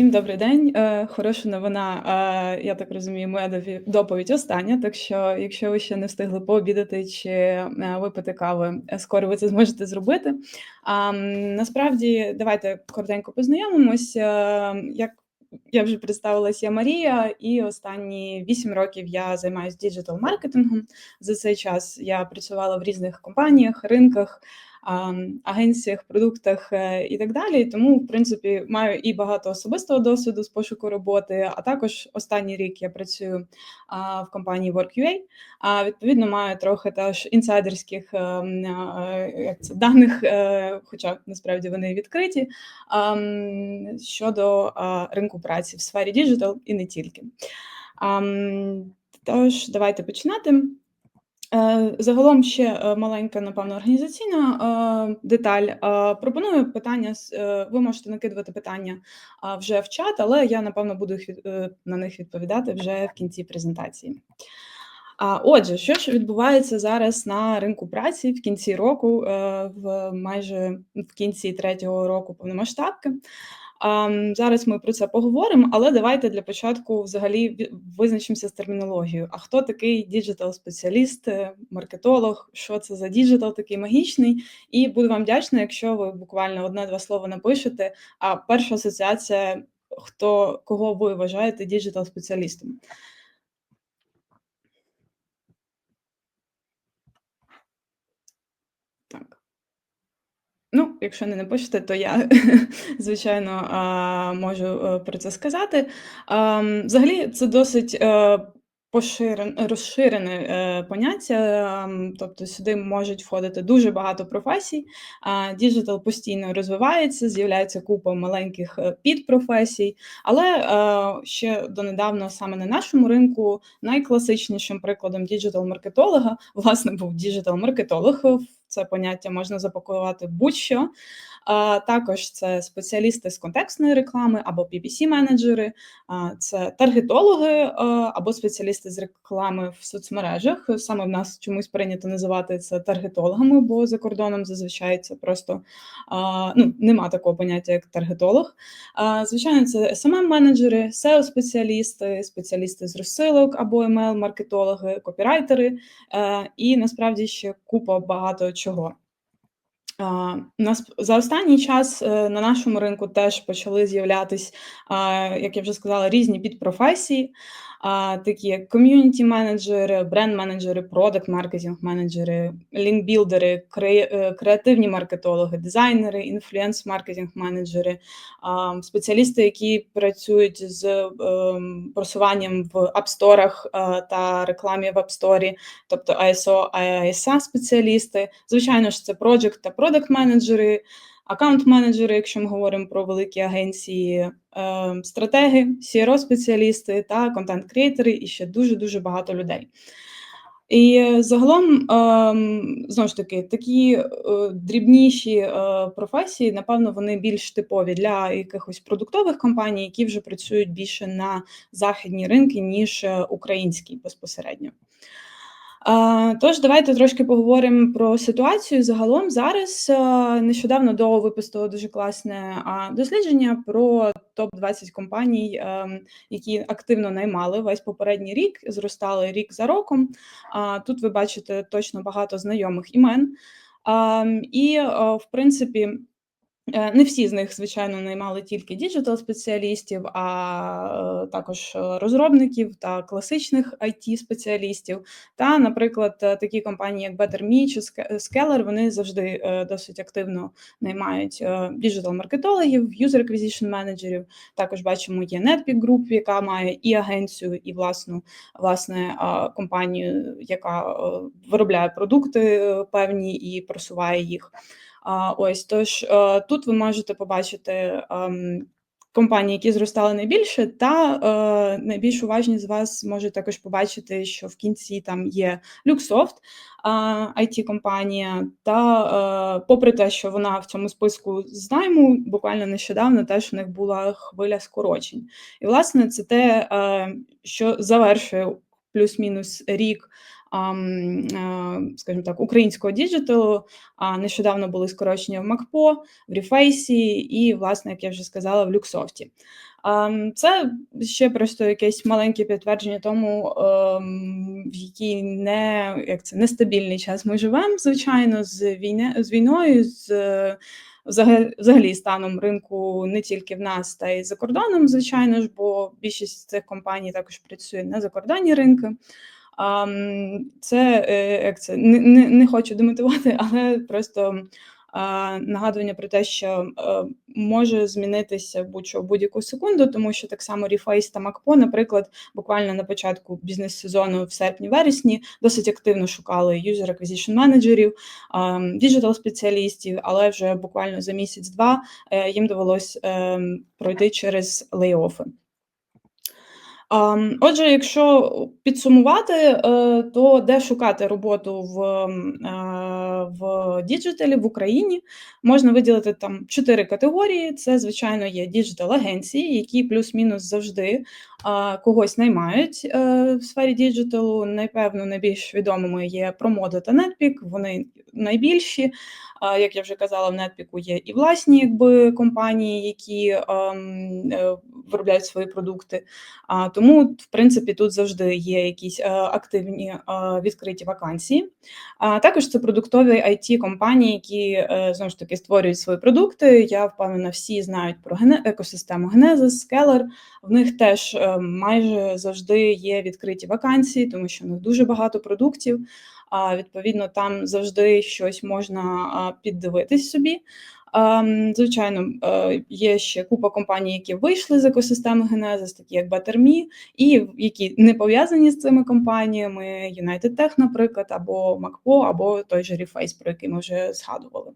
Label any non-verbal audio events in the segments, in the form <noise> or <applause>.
Всім добрий день. Е, хороша новина, е, я так розумію, моя доповідь остання. Так що, якщо ви ще не встигли пообідати чи е, випити кави, скоро ви це зможете зробити. Насправді, давайте коротенько познайомимось. Як я вже представилась, я Марія, і останні 8 років я займаюся діджитал-маркетингом. За цей час я працювала в різних компаніях, ринках агенціях, продуктах е, і так далі. Тому, в принципі, маю і багато особистого досвіду з пошуку роботи. А також останній рік я працюю в компанії Work.ua, А відповідно маю трохи теж інсайдерських е, м, е, як це, даних, е, хоча насправді вони відкриті. щодо ринку праці в сфері діджитал і не тільки. Тож, давайте починати. Е, Загалом ще е, маленька, напевно, організаційна е, деталь. Пропоную питання. Ви можете накидувати питання вже в чат, але я напевно буду на них відповідати вже в кінці презентації. А отже, що ж відбувається зараз на ринку праці в кінці року, в майже в кінці третього року повномасштабки. Зараз ми про це поговоримо, але давайте для початку взагалі визначимося з термінологією. А хто такий діджитал-спеціаліст, е, маркетолог? Що це за діджитал такий магічний? І буду вам вдячна, якщо ви буквально одне-два слова напишете. А перша асоціація, хто кого ви вважаєте діджитал-спеціалістом? Так. Ну, якщо не напишете, то я, <laughs> звичайно, можу е, про це сказати. Взагалі, це досить е, поширен, розширене е, поняття, тобто сюди можуть входити дуже багато професій. Діджитал постійно розвивається, з'являється купа маленьких підпрофесій, але ще донедавна саме на нашому ринку найкласичнішим прикладом діджитал-маркетолога, власне, був діджитал-маркетолог. Це поняття можна запакувати будь-що. Також це спеціалісти з контекстної реклами або PPC-менеджери, це таргетологи або спеціалісти з реклами в соцмережах. Саме в нас чомусь прийнято називати це таргетологами, бо за кордоном зазвичай це просто ну, нема такого поняття, як таргетолог. Звичайно, це SMM-менеджери, SEO-спеціалісти, спеціалісти з розсилок або email-маркетологи, копірайтери е, і насправді ще купа багато чого. За останній час е, на нашому ринку теж почали з'являтись, як я вже сказала, різні підпрофесії, а, такі як ком'юніті менеджери, бренд менеджери, продакт маркетинг менеджери, лінкбілдери, кре- креативні маркетологи, дизайнери, інфлюенс маркетинг менеджери, а, спеціалісти, які працюють з ем, просуванням в апсторах та рекламі в апсторі, тобто ISO, ISA спеціалісти. Звичайно ж, це project та продакт менеджери, аккаунт менеджери, якщо ми говоримо про великі агенції, е, стратеги, CRO спеціалісти та контент-креатори, і ще дуже дуже багато людей. І е, загалом, ем, знову ж таки, такі е, дрібніші е, професії, напевно, вони більш типові для якихось продуктових компаній, які вже працюють більше на західні ринки, ніж е, українські безпосередньо. Тож, давайте трошки поговоримо про ситуацію загалом. Зараз е, нещодавно ДОО випустило дуже класне дослідження про топ-20 компаній, ем, які активно наймали весь попередній рік, зростали рік за роком. Тут ви бачите точно багато знайомих імен. І, е, в принципі, Е, Не всі з них, звичайно, наймали тільки діджитал-спеціалістів, а е, також е, розробників та класичних it спеціалістів Та, наприклад, е, такі компанії, як BetterMe чи Skeller, вони завжди е, досить активно наймають е, діджитал-маркетологів, user acquisition менеджерів. Також бачимо, є Netpeak Group, яка має і агенцію, і власну власне е, компанію, яка е, виробляє продукти е, певні і просуває їх. Ось тож е, тут ви можете побачити ем, компанії, які зростали найбільше, та е, найбільш уважні з вас можуть також побачити, що в кінці там є Luxoft, it компанія та е, попри те, що вона в цьому списку з найму, буквально нещодавно теж у них була хвиля скорочень. І власне це те, що завершує плюс-мінус рік скажімо так, українського діджиталу. Нещодавно були скорочення в МакПо, в Ріфейсі і, власне, як я вже сказала, в Люксофті. Це ще просто якесь маленьке підтвердження тому, ем, в який не як це нестабільний час ми живемо, звичайно, з війни з війною. з взагалі станом ринку не тільки в нас, та й за кордоном, звичайно ж, бо більшість цих компаній також працює на закордонні ринки. Це е, як це не, не, не хочу демотивувати, але просто нагадування про те, що е, може змінитися будь-що будь-яку секунду, тому що так само Reface та MacPo, наприклад, буквально на початку бізнес-сезону в серпні-вересні досить активно шукали user acquisition менеджерів, діджитал спеціалістів, але вже буквально за місяць-два е, їм довелось ем, пройти через лейофи. Отже, якщо підсумувати, е, то де шукати роботу в е, в діджиталі в Україні можна виділити там чотири категорії. Це, звичайно, є діджитал-агенції, які плюс-мінус завжди когось наймають е, в сфері діджиталу. Напевно, найбільш відомими є Промода та Netpeak, Вони найбільші. Як я вже казала, в Netpeak є і власні якби компанії, які ем, е, виробляють свої продукти. Тому, в принципі, тут завжди є якісь е, активні відкриті вакансії. Також це продуктові it компанії, які знову ж таки створюють свої продукти. Я впевнена, всі знають про екосистему Genesis, Scalar. В них теж майже завжди є відкриті вакансії, тому що в них дуже багато продуктів. А відповідно, там завжди щось можна піддивитись собі. Звичайно, е, є ще купа компаній, які вийшли з екосистеми Genesis, такі як BetterMe, і які не пов'язані з цими компаніями: United Tech, наприклад, або MacPo, або той же Reface, про який ми вже згадували.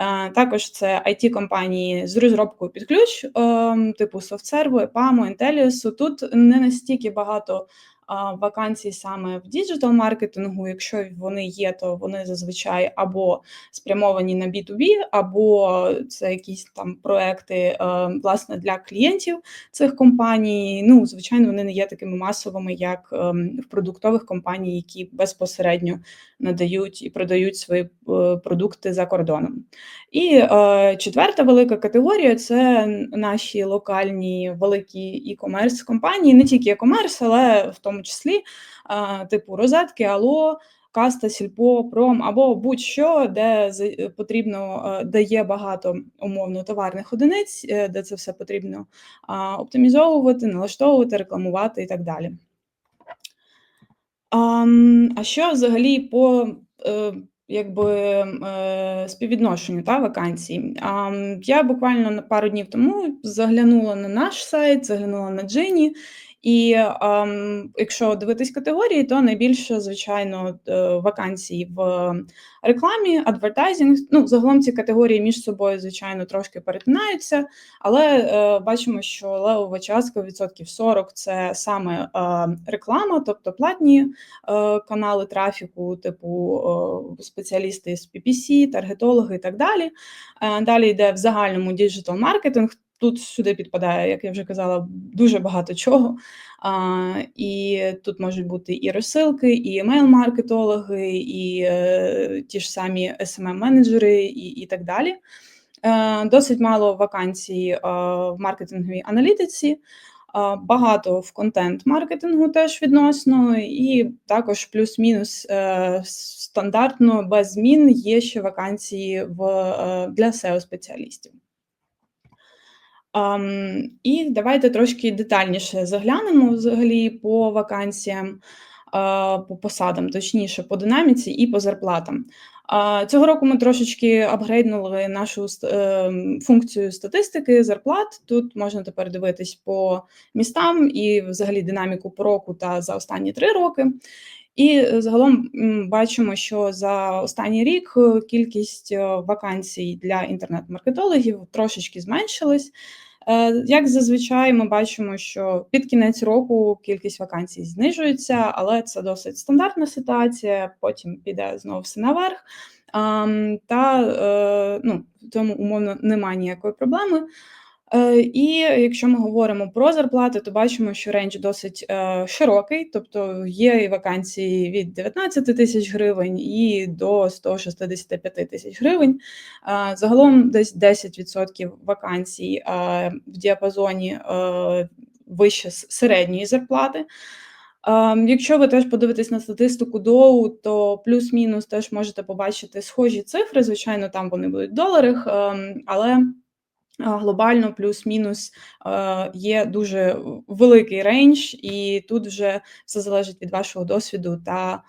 Е, також це it компанії з розробкою під ключ, ем, типу SoftServe, EPAMO, Intellius. Тут не настільки багато вакансій саме в діджитал маркетингу. Якщо вони є, то вони зазвичай або спрямовані на B2B, або це якісь там проекти е, власне для клієнтів цих компаній. Ну, звичайно, вони не є такими масовими, як ем, в продуктових компаній, які безпосередньо надають і продають свої е, продукти за кордоном. І е, четверта велика категорія це наші локальні великі e-commerce компанії, не тільки e-commerce, але в тому числі е, типу розетки, Ало. Каста, сільпо, пром або будь-що, де потрібно е, де є багато умовно товарних одиниць, е, де це все потрібно оптимізовувати, налаштовувати, рекламувати і так далі. А що взагалі по е, якби співвідношенню та вакансій? Я буквально на пару днів тому заглянула на наш сайт, заглянула на Джині, і ем, якщо дивитись категорії, то найбільше, звичайно, е, вакансій в рекламі, адвертайзинг. Ну, загалом ці категорії між собою, звичайно, трошки перетинаються, але е, бачимо, що левова частка відсотків 40 це саме е, реклама, тобто платні е, канали трафіку, типу е, спеціалісти з PPC, таргетологи і так далі. Е, далі йде в загальному діджитал маркетинг. Тут сюди підпадає, як я вже казала, дуже багато чого. А, І тут можуть бути і розсилки, і емейл-маркетологи, і е, ті ж самі smm менеджери і і так далі. Е, Досить мало вакансій е, в маркетинговій аналітиці, е, багато в контент-маркетингу теж відносно, і також плюс-мінус е, стандартно без змін є ще вакансії в, е, для SEO-спеціалістів. Um, і давайте трошки детальніше заглянемо взагалі по вакансіям, uh, по посадам, точніше, по динаміці і по зарплатам. Uh, цього року ми трошечки апгрейднули нашу uh, функцію статистики зарплат. Тут можна тепер дивитись по містам і взагалі динаміку по року та за останні три роки. І е, загалом бачимо, що за останній рік е, кількість е, вакансій для інтернет-маркетологів трошечки зменшилась. Як зазвичай, ми бачимо, що під кінець року кількість вакансій знижується, але це досить стандартна ситуація. Потім піде знову все наверх. Та ну, в цьому умовно немає ніякої проблеми. Е, і якщо ми говоримо про зарплати, то бачимо, що рейндж досить, е, широкий, тобто є і вакансії від 19 тисяч гривень і до 165 тисяч гривень. Е, загалом десь 10% вакансій, в діапазоні, вище середньої зарплати. Якщо ви теж подивитесь на статистику Доу, то плюс-мінус теж можете побачити схожі цифри. Звичайно, там вони будуть в доларах, ем, але глобально плюс-мінус є дуже великий рейндж, і тут вже все залежить від вашого досвіду та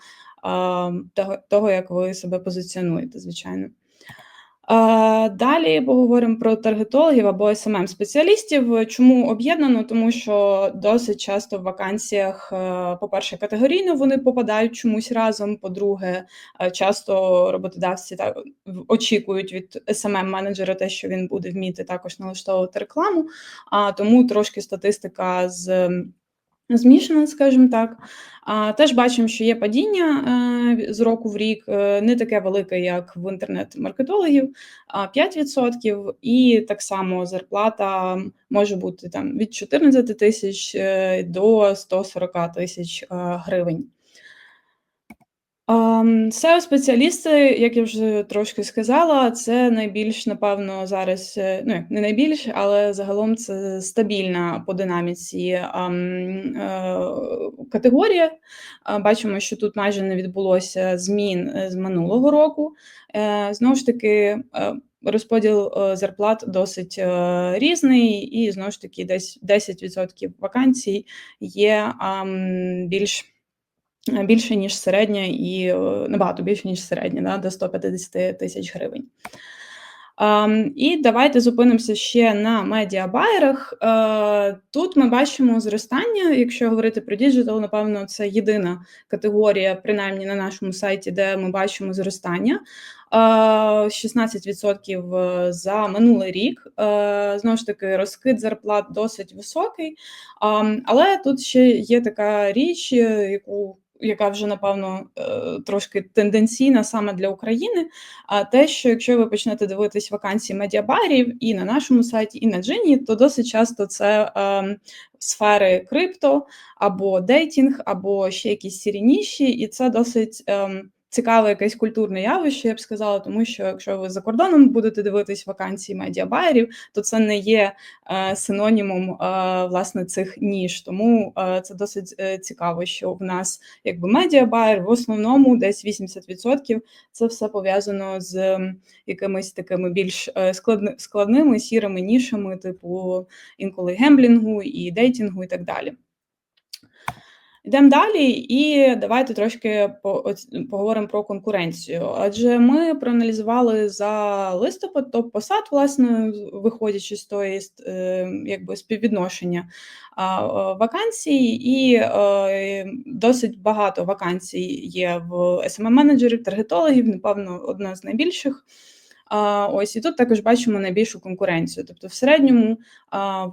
того як ви себе позиціонуєте, звичайно. Далі поговоримо про таргетологів або smm спеціалістів. Чому об'єднано? Тому що досить часто в вакансіях, е, по-перше, категорійно вони попадають чомусь разом. По-друге, е, часто роботодавці так очікують від smm менеджера те, що він буде вміти також налаштовувати рекламу. А тому трошки статистика з Змішана, скажімо так. А, Теж бачимо, що є падіння е, з року в рік, е, не таке велике, як в інтернет-маркетологів, а 5%, і так само зарплата може бути там від 14 тисяч е, до 140 тисяч гривень. Seo спеціалісти, як я вже трошки сказала, це найбільш, напевно, зараз, е, ну, не найбільш, але загалом це стабільна по динаміці е, категорія. Бачимо, що тут майже не відбулося змін е, з минулого року. Знову ж таки, розподіл зарплат досить різний, і знову ж таки, десь 10% вакансій є більш більше, ніж середня, і е, набагато більше, ніж середня, да, до 150 тисяч гривень. Um, і давайте зупинимося ще на медіабайерах. Uh, тут ми бачимо зростання. Якщо говорити про діджитал, напевно, це єдина категорія, принаймні на нашому сайті, де ми бачимо зростання. Uh, 16% за минулий рік. Uh, знову ж таки, розкид зарплат досить високий. Um, але тут ще є така річ, яку яка вже напевно е, трошки тенденційна саме для України. А те, що якщо ви почнете дивитись вакансії медіабарів і на нашому сайті, і на Джині, то досить часто це е, сфери крипто або дейтінг, або ще якісь сірі і це досить. Е, цікаве якесь культурне явище, я б сказала, тому що якщо ви за кордоном будете дивитись вакансії медіабайерів, то це не є е, синонімом е, власне цих ніж. Тому е, це досить е, цікаво, що в нас якби медіабайер в основному десь 80% це все пов'язано з якимись такими більш е, складни, складними сірими нішами, типу інколи гемблінгу і дейтінгу, і так далі. Йдемо далі, і давайте трошки поговоримо про конкуренцію. Адже ми проаналізували за листопад топ посад, власне, виходячи з тої е, якби співвідношення вакансій, і е, досить багато вакансій є в smm менеджерів таргетологів, напевно, одна з найбільших. Ось і тут також бачимо найбільшу конкуренцію. Тобто, в середньому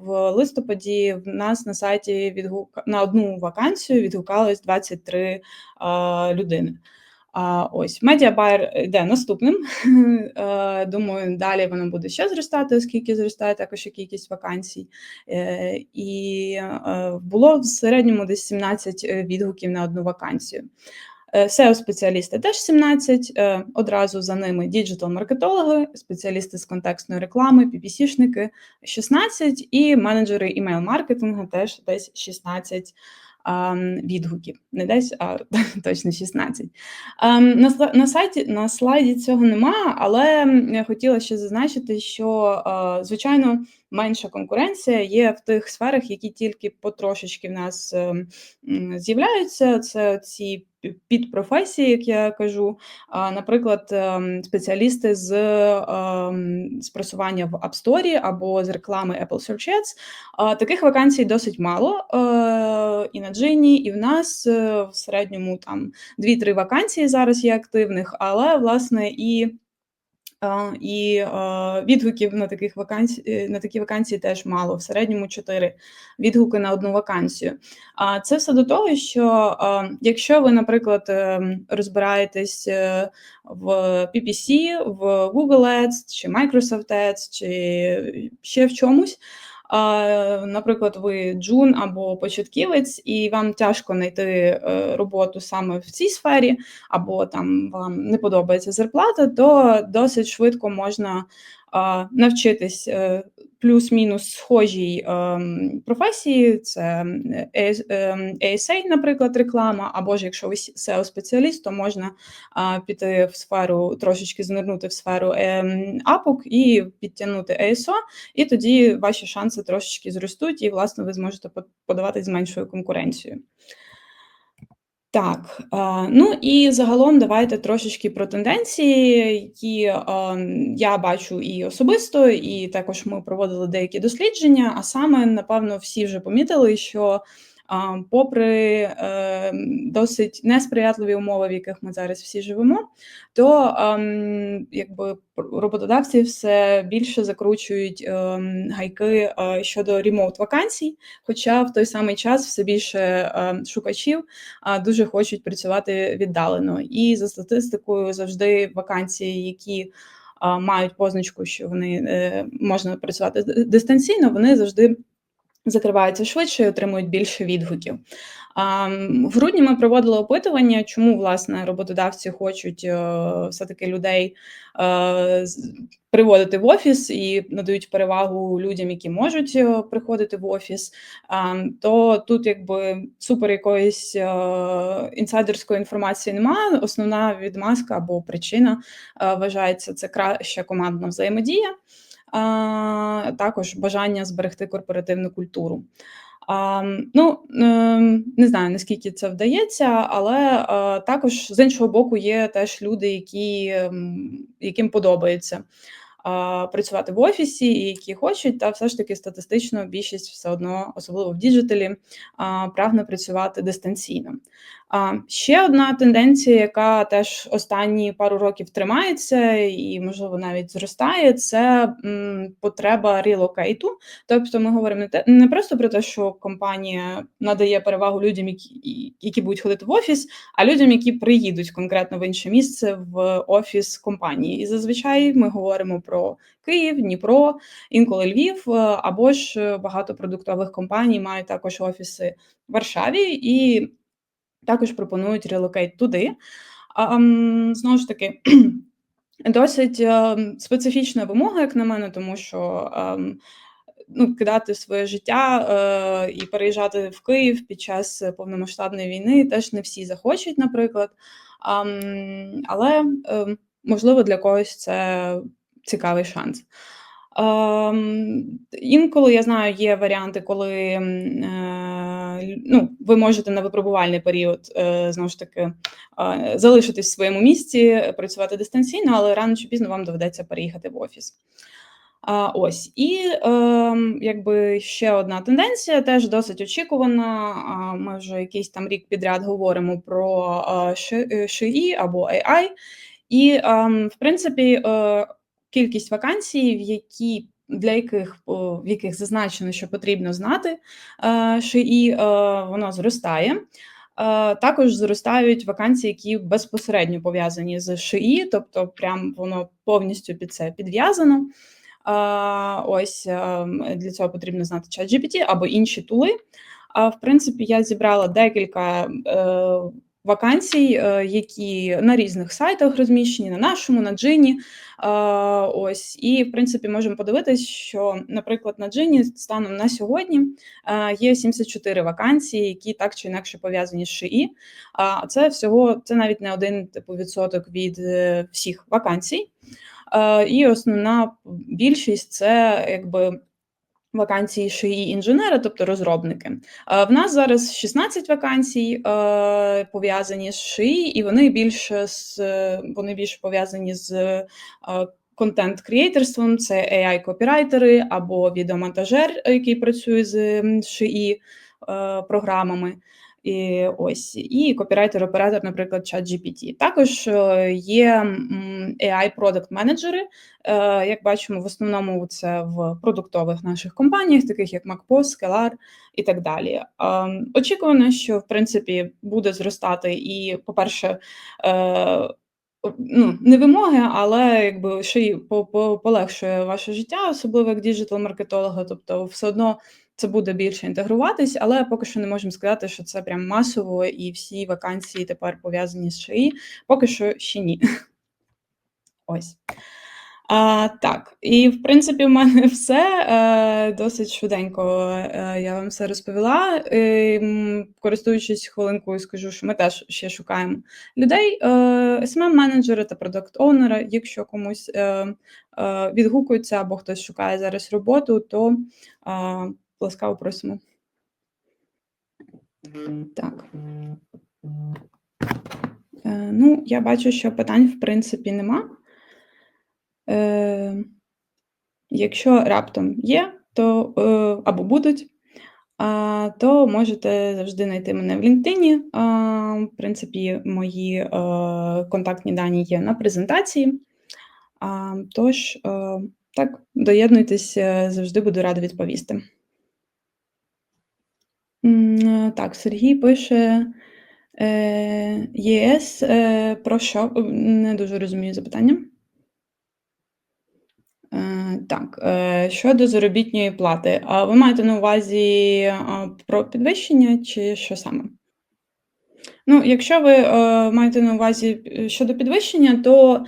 в листопаді в нас на сайті відгук на одну вакансію відгукалось 23 людини. А ось медіабайер йде наступним. <laughs> Думаю, далі воно буде ще зростати, оскільки зростає також і кількість вакансій. Е, і було в середньому десь 17 е, відгуків на одну вакансію seo спеціалісти теж 17, е, одразу за ними діджитал-маркетологи, спеціалісти з контекстної реклами, PPC-шники 16 і менеджери імейл-маркетингу теж десь 16 відгуків. Не десь, а <laughs> точно 16. На сайті на слайді цього нема, але я хотіла ще зазначити, що, звичайно, менша конкуренція є в тих сферах, які тільки потрошечки в нас ем, з'являються. Це ці під професії, як я кажу, наприклад, ем, спеціалісти з з просування в App Store або з реклами Apple Search Ads. Таких вакансій досить мало е, і на Джині, і в нас е, в середньому там 2-3 вакансії зараз є активних, але власне і і, е, відгуків на таких вакансі е, на такі вакансії теж мало, в середньому 4 відгуки на одну вакансію. А це все до того, що, е, якщо ви, наприклад, розбираєтесь, е, в PPC, в Google Ads чи Microsoft Ads, чи ще в чомусь, наприклад, ви джун або початківець, і вам тяжко знайти е, роботу саме в цій сфері, або там вам не подобається зарплата, то досить швидко можна навчитись е, плюс-мінус схожій ем, професії, це ASA, ем, наприклад, реклама, або ж якщо ви SEO-спеціаліст, то можна піти в сферу, трошечки занирнути в сферу апок і підтягнути ASO, і тоді ваші шанси трошечки зростуть, і, власне, ви зможете подавати з меншою конкуренцією. Так, ну і загалом давайте трошечки про тенденції, які я бачу і особисто, і також ми проводили деякі дослідження. А саме, напевно, всі вже помітили, що попри е, досить несприятливі умови, в яких ми зараз всі живемо, то якби роботодавці все більше закручують ем, гайки е, щодо ремоут вакансій. Хоча в той самий час все більше е, шукачів дуже хочуть працювати віддалено. І за статистикою завжди вакансії, які мають позначку, що вони можна працювати дистанційно, вони завжди закриваються швидше і отримують більше відгуків. В грудні ми проводили опитування, чому власне роботодавці хочуть е, все-таки людей е, приводити в офіс і надають перевагу людям, які можуть е, приходити в офіс. То тут, якби супер якоїсь інсайдерської інформації немає. Основна відмазка або причина вважається це краща командна взаємодія також бажання зберегти корпоративну культуру. Ну ем, не знаю наскільки це вдається, але а, також з іншого боку є теж люди, які ем, яким подобається працювати в офісі, і які хочуть, та все ж таки статистично більшість все одно, особливо в діджиталі, прагне працювати дистанційно. Ще одна тенденція, яка теж останні пару років тримається і, можливо, навіть зростає, це потреба релокейту. Тобто, ми говоримо не просто про те, що компанія надає перевагу людям, які які будуть ходити в офіс, а людям, які приїдуть конкретно в інше місце в офіс компанії. І зазвичай ми говоримо про Київ, Дніпро, інколи Львів, або ж багато продуктових компаній мають також офіси в Варшаві і також пропонують релокейт туди. А, Знову ж таки, <clears throat> досить ем, специфічна вимога, як на мене, тому що ем, ну, кидати своє життя е, і переїжджати в Київ під час повномасштабної війни теж не всі захочуть, наприклад. А, але е, можливо для когось це цікавий шанс. Інколи я знаю, є варіанти, коли е, ну, ви можете на випробувальний період е, знову ж таки залишитись в своєму місці, працювати дистанційно, але рано чи пізно вам доведеться переїхати в офіс. Ось і е, якби ще одна тенденція, теж досить очікувана. Ми вже якийсь там рік підряд говоримо про ШИІ або AI. І, ем, в принципі, кількість вакансій, в які для яких в яких зазначено, що потрібно знати ШІ, е, воно зростає. Е, також зростають вакансії, які безпосередньо пов'язані з ШІ, тобто прям воно повністю під це підв'язано. Ось для цього потрібно знати ChatGPT або інші тули. В принципі, я зібрала декілька е, вакансій, е, які на різних сайтах розміщені, на нашому, на джині. Е, ось і в принципі можемо подивитись, що, наприклад, на джині станом на сьогодні е, є 74 вакансії, які так чи інакше пов'язані з ШИІ. А це всього це навіть не один типу відсоток від всіх вакансій. І основна більшість це якби Вакансії шиї інженера, тобто розробники. В нас зараз 16 вакансій пов'язані з ШИ, і вони більше з вони більше пов'язані з контент креаторством це AI-копірайтери або відеомонтажер, який працює з шиї програмами. І ось і копірайтер-оператор, наприклад, ChatGPT. Також е, є AI product менеджери. Е, Як бачимо, в основному це в продуктових наших компаніях, таких як MacPost, Scalar і так далі. Е, Очікувано, що в принципі буде зростати і, по-перше, ну, не вимоги, але якби ще й по- по- полегшує ваше життя, особливо як діджитал-маркетолога. Тобто, все одно це буде більше інтегруватись, але поки що не можемо сказати, що це прям масово і всі вакансії тепер пов'язані з ШИ. Поки що ще ні. <laughs> Ось. А, так, і в принципі, в мене <laughs> все е, досить швиденько. Е, я вам все розповіла. Е, користуючись хвилинкою, скажу, що ми теж ще шукаємо людей, е, smm менеджера та продакт-оунера. Якщо комусь е, е, відгукується або хтось шукає зараз роботу, то е, ласкаво просимо. Так. Е, ну, я бачу, що питань в принципі нема. Е, якщо раптом є, то е, або будуть, то можете завжди знайти мене в LinkedIn. В принципі, мої е, контактні дані є на презентації. Тож, е, так, доєднуйтесь, е, завжди буду рада відповісти. Е, Так, Сергій пише е, ЄС е, про що? Не дуже розумію запитання. Е, Так, е, щодо заробітної плати, а ви маєте на увазі а, про підвищення чи що саме? Ну, якщо ви е, маєте на увазі е, щодо підвищення, то,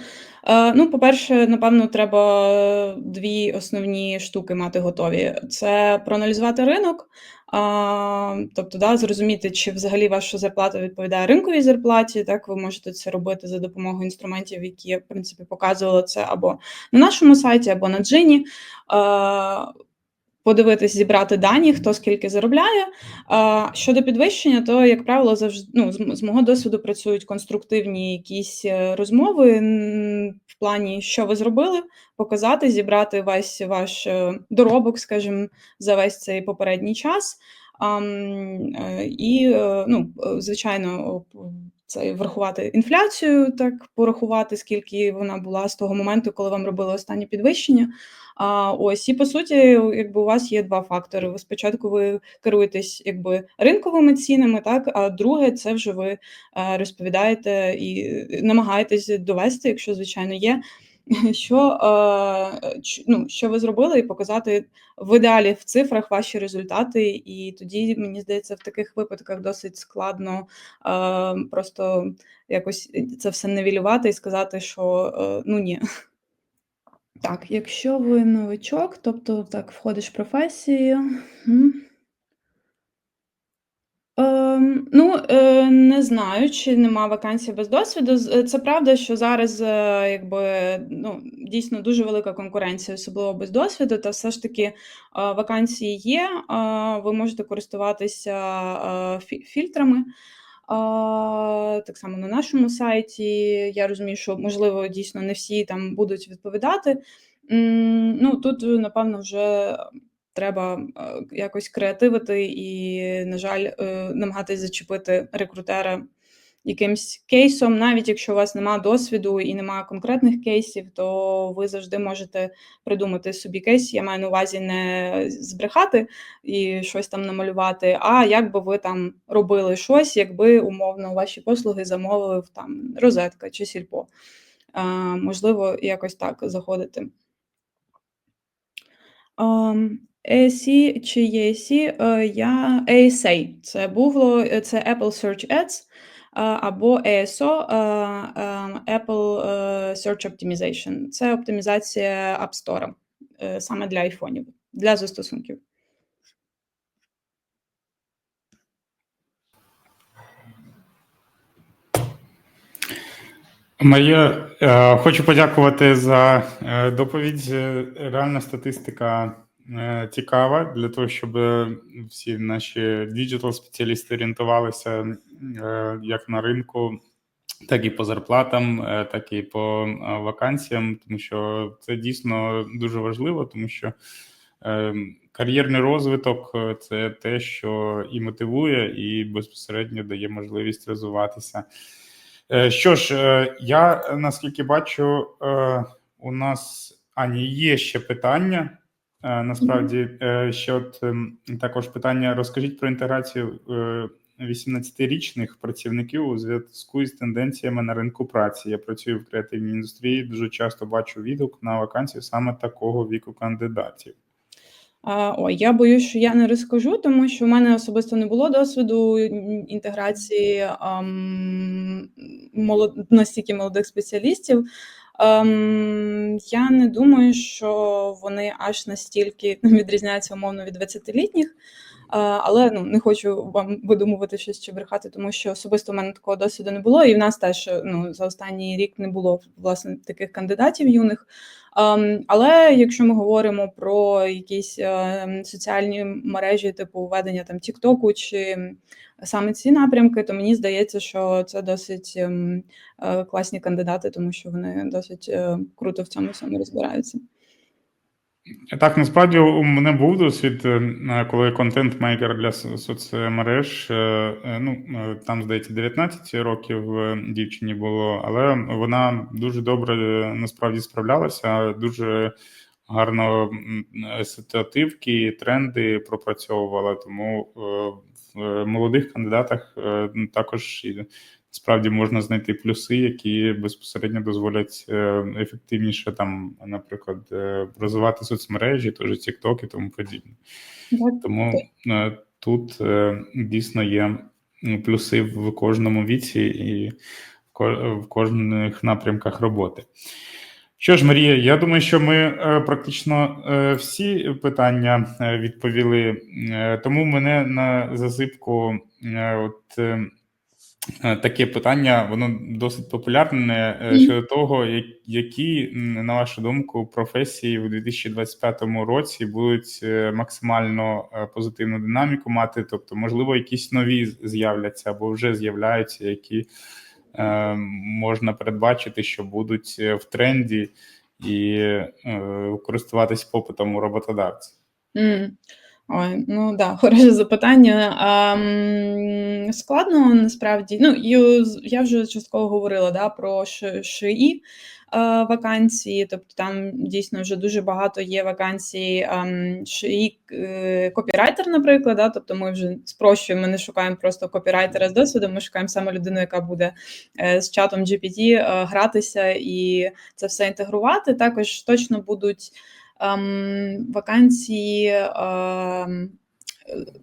е, ну, по-перше, напевно, треба е, дві основні штуки мати готові: це проаналізувати ринок, тобто, да, зрозуміти, чи взагалі ваша зарплата відповідає ринковій зарплаті. Так, ви можете це робити за допомогою інструментів, які я, в принципі, показувала це або на нашому сайті, або на Джині. Подивитись, зібрати дані, хто скільки заробляє. Щодо підвищення, то, як правило, завжди ну, з, мого досвіду працюють конструктивні якісь е, розмови в плані, що ви зробили, показати, зібрати весь ваш е, доробок, скажімо, за весь цей попередній час. Е, і, ну, звичайно, це врахувати інфляцію, так порахувати, скільки вона була з того моменту, коли вам робили останнє підвищення. А, ось і по суті, якби у вас є два фактори. Ви спочатку ви керуєтесь якби ринковими цінами, так а друге, це вже ви е, розповідаєте і намагаєтесь довести, якщо звичайно є. <laughs> Що е, ну, що ви зробили, і показати в ідеалі в цифрах ваші результати, і тоді мені здається, в таких випадках досить складно е, просто якось це все невілювати і сказати, що е, ну ні. <laughs> Так, якщо ви новичок, тобто так, входиш в професію. Ем, ну, е, не знаю, чи нема вакансій без досвіду. Е, Це правда, що зараз е, якби, ну, дійсно дуже велика конкуренція, особливо без досвіду, та все ж таки вакансії є. Ви можете користуватися фільтрами. Так само на нашому сайті. Я розумію, що можливо дійсно не всі там будуть відповідати. Ну тут, напевно, вже треба е, якось креативити і, на жаль, е, намагатись зачепити рекрутера якимсь кейсом, навіть якщо у вас немає досвіду і немає конкретних кейсів, то ви завжди можете придумати собі кейс. Я маю на увазі не збрехати і щось там намалювати, а як би ви там робили щось, якби умовно ваші послуги замовили в там розетка чи сільпо. А, можливо, якось так заходити. Ем, ESE чи ESE, е, я ASA. Це було е, це Apple Search Ads е, або ASO Apple Search Optimization. Це оптимізація App Store саме для айфонів, для застосунків. Марія, хочу подякувати за доповідь. Реальна статистика цікава для того, щоб всі наші діджитал спеціалісти орієнтувалися е, як на ринку, так і по зарплатам, е, так і по е, вакансіям, тому що це дійсно дуже важливо, тому що е, кар'єрний розвиток е, це те, що і мотивує, і безпосередньо дає можливість розвиватися. Е, Що ж, е, я е, наскільки бачу, е, у нас Ані є ще питання. Е, Насправді, е, ще от ем, також питання: розкажіть про інтеграцію е, 18-річних працівників у зв'язку із тенденціями на ринку праці. Я працюю в креативній індустрії. Дуже часто бачу відгук на вакансію саме такого віку кандидатів. Ой, я боюсь, що я не розкажу, тому що в мене особисто не було досвіду інтеграції ем, молод... настільки молодих спеціалістів. Ем, я не думаю, що вони аж настільки відрізняються умовно від 20-літніх. А, але ну не хочу вам видумувати щось чи брехати, тому що особисто в мене такого досвіду не було, і в нас теж ну за останній рік не було власне таких кандидатів юних. Ем, але якщо ми говоримо про якісь е, соціальні мережі, типу ведення там Тіктоку чи саме ці напрямки, то мені здається, що це досить ем, е, класні кандидати, тому що вони досить е, круто в цьому всьому розбираються. Так, насправді у мене був досвід, е, коли контент-мейкер для соцмереж, е, е, ну е, там, здається, 19 років е, дівчині було, але вона дуже добре е, насправді справлялася, дуже гарно е, ситуативки, тренди пропрацьовувала. Тому е, в е, молодих кандидатах е, також Справді можна знайти плюси, які безпосередньо дозволять е, ефективніше там, наприклад, е, розвивати соцмережі, теж TikTok і тому подібне. Тому е, тут дійсно є плюси в кожному віці і в ко- в кожних напрямках роботи. Що ж, Марія, я думаю, що ми практично всі питання відповіли. Тому мене на засипку от. Е, Таке питання, воно досить популярне е, щодо того, які, на вашу думку, професії у 2025 році будуть е, максимально позитивну динаміку мати, тобто, можливо, якісь нові з'являться або вже з'являються, які е, можна передбачити, що будуть в тренді і е, користуватись попитом у роботодавців. М. Ой, ну да, <laughs> хороше запитання. А, складно насправді. Ну, я вже частково говорила да, про Ш- ШІ е, вакансії, тобто там дійсно вже дуже багато є вакансій ем, е, копірайтер, наприклад. Да, тобто ми вже спрощуємо, ми не шукаємо просто копірайтера з досвідом, ми шукаємо саме людину, яка буде е, з чатом GPT е, гратися і це все інтегрувати. Також точно будуть вакансії, ем,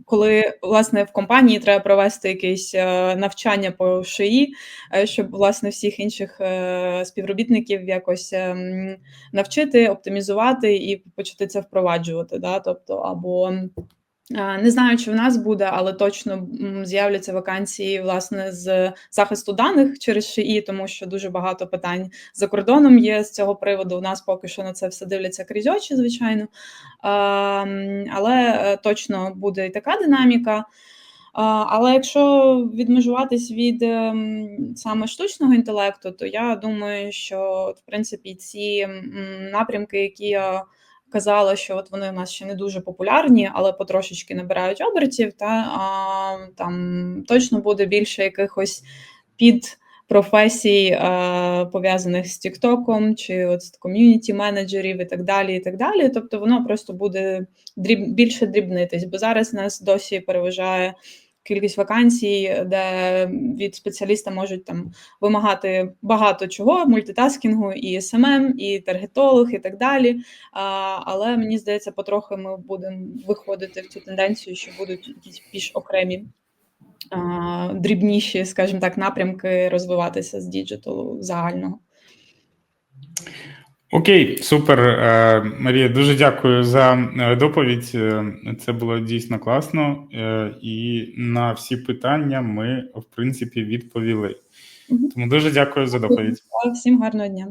коли власне в компанії треба провести якесь е, навчання по ШИІ, е, щоб власне всіх інших е, співробітників якось ем, навчити, оптимізувати і почати це впроваджувати. Да? Тобто, або Не знаю, чи в нас буде, але точно з'являться вакансії власне з захисту даних через ШІ, тому що дуже багато питань за кордоном є з цього приводу. У нас поки що на це все дивляться крізь очі, звичайно. Але е, точно буде і така динаміка. Але якщо відмежуватись від ем, саме штучного інтелекту, то я думаю, що в принципі ці напрямки, які я казала, що от вони у нас ще не дуже популярні, але потрошечки набирають обертів, та а, там точно буде більше якихось під. Професій е, пов'язаних з Тіктоком чи от ком'юніті менеджерів і так далі. і так далі. Тобто воно просто буде дріб, більше дрібнитись, бо зараз нас досі переважає кількість вакансій, де від спеціаліста можуть там вимагати багато чого, мультитаскінгу, і СММ, і таргетолог, і так далі. А, але мені здається, потрохи ми будемо виходити в цю тенденцію, що будуть якісь більш окремі. Дрібніші, скажімо так, напрямки розвиватися з діджиталу загального. Окей, супер. Е, Марія, дуже дякую за е, доповідь. Е, Це було дійсно класно. І на всі питання ми, в принципі, відповіли. Тому дуже дякую за доповідь. Всім гарного дня.